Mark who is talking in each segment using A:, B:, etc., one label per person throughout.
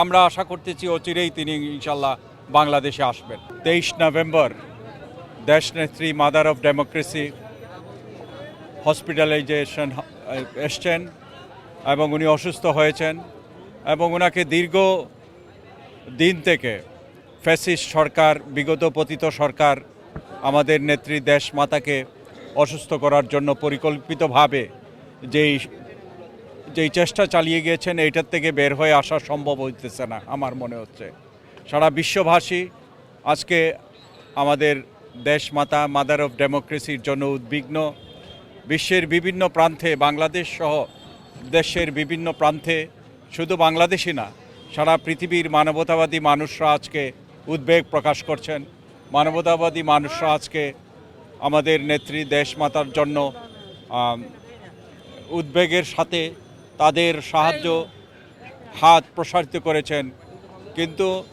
A: আমরা আশা করতেছি অচিরেই তিনি ইনশাল্লাহ বাংলাদেশে আসবেন। তেইশ নভেম্বর দেশনেত্রী মাদার অফ ডেমোক্রেসি হসপিটালাইজেশন এসছেন এবং উনি অসুস্থ হয়েছেন এবং ওনাকে দীর্ঘ দিন থেকে ফ্যাসিস্ট সরকার, বিগত পতিত সরকার, আমাদের নেত্রী দেশ মাতাকে অসুস্থ করার জন্য পরিকল্পিতভাবে যেই যেই চেষ্টা চালিয়ে গিয়েছেন, এইটার থেকে বের হয়ে আসা সম্ভব হইতেছে না, আমার মনে হচ্ছে। সারা বিশ্বভাষী আজকে আমাদের দেশ মাতা মাদার অফ ডেমোক্রেসির জন্য উদ্বিগ্ন। বিশ্বের বিভিন্ন প্রান্তে, বাংলাদেশ সহ দেশের বিভিন্ন প্রান্তে, শুধু বাংলাদেশই না, সারা পৃথিবীর মানবতাবাদী মানুষরা আজকে উদ্বেগ প্রকাশ করছেন। মানবতাবাদী মানুষরা আজকে আমাদের নেত্রী দেশ মাতার জন্য উদ্বেগের সাথে তাদের সাহায্য হাত প্রসারিত করেছেন। কিন্তু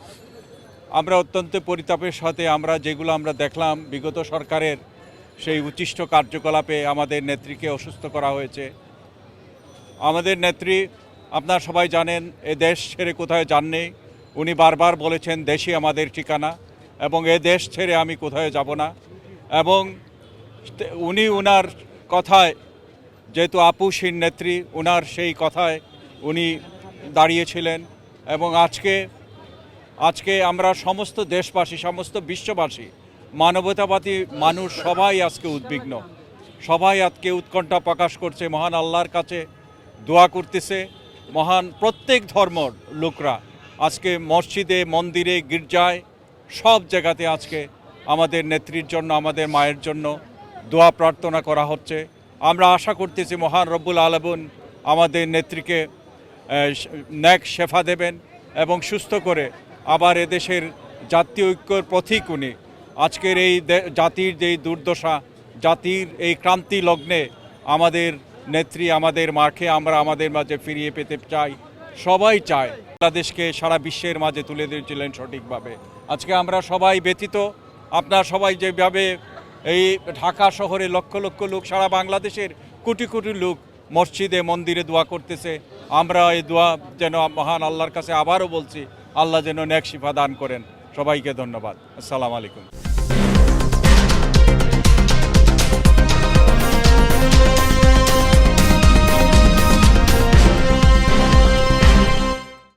A: আমরা অত্যন্ত পরিতাপের সাথে আমরা যেগুলো আমরা দেখলাম, বিগত সরকারের সেই উচ্ছিষ্ট কার্যকলাপে আমাদের নেত্রীকে অসুস্থ করা হয়েছে। আমাদের নেত্রী, আপনারা সবাই জানেন, এ দেশ ছেড়ে কোথায় যাননি। উনি বারবার বলেছেন, দেশই আমাদের ঠিকানা এবং এ দেশ ছেড়ে আমি কোথায় যাব না। এবং উনি উনার কথায় যেহেতু আপুসীন নেত্রী, ওনার সেই কথায় উনি দাঁড়িয়েছিলেন এবং আজকে আজকে আমরা সমস্ত দেশবাসী, সমস্ত বিশ্ববাসী, মানবতাবাদী মানুষ সবাই আজকে উদ্বিগ্ন। সবাই আজকে উৎকণ্ঠা প্রকাশ করছে, মহান আল্লাহর কাছে দোয়া করতেছে, মহান প্রত্যেক ধর্মর লোকরা আজকে মসজিদে, মন্দিরে, গির্জায়, সব জায়গাতে আজকে আমাদের নেত্রীর জন্য, আমাদের মায়ের জন্য দোয়া প্রার্থনা করা হচ্ছে। আমরা আশা করতেছি মহান রব্বুল আলবুন আমাদের নেত্রীকে ন্যাক শেফা দেবেন এবং সুস্থ করে আবার এদেশের জাতীয় ঐক্যর প্রতীক উনি। আজকের এই জাতির যেই দুর্দশা, জাতির এই ক্রান্তি লগ্নে আমাদের নেত্রী, আমাদের মাকে আমরা আমাদের মাঝে ফিরিয়ে পেতে চাই, সবাই চায়। বাংলাদেশকে সারা বিশ্বের মাঝে তুলে দিয়েছিলেন সঠিকভাবে। আজকে আমরা সবাই ব্যতীত আপনার সবাই যেভাবে এই ঢাকা শহরে লক্ষ লক্ষ লোক, সারা বাংলাদেশের কোটি কোটি লোক মসজিদে, মন্দিরে দোয়া করতেছে। আমরা এই দোয়া যেন মহান আল্লাহর কাছে আবারও বলছি, আল্লাহ যেন ন্যাক শিফা দান করেন। সবাইকে ধন্যবাদ। আসসালাম আলাইকুম।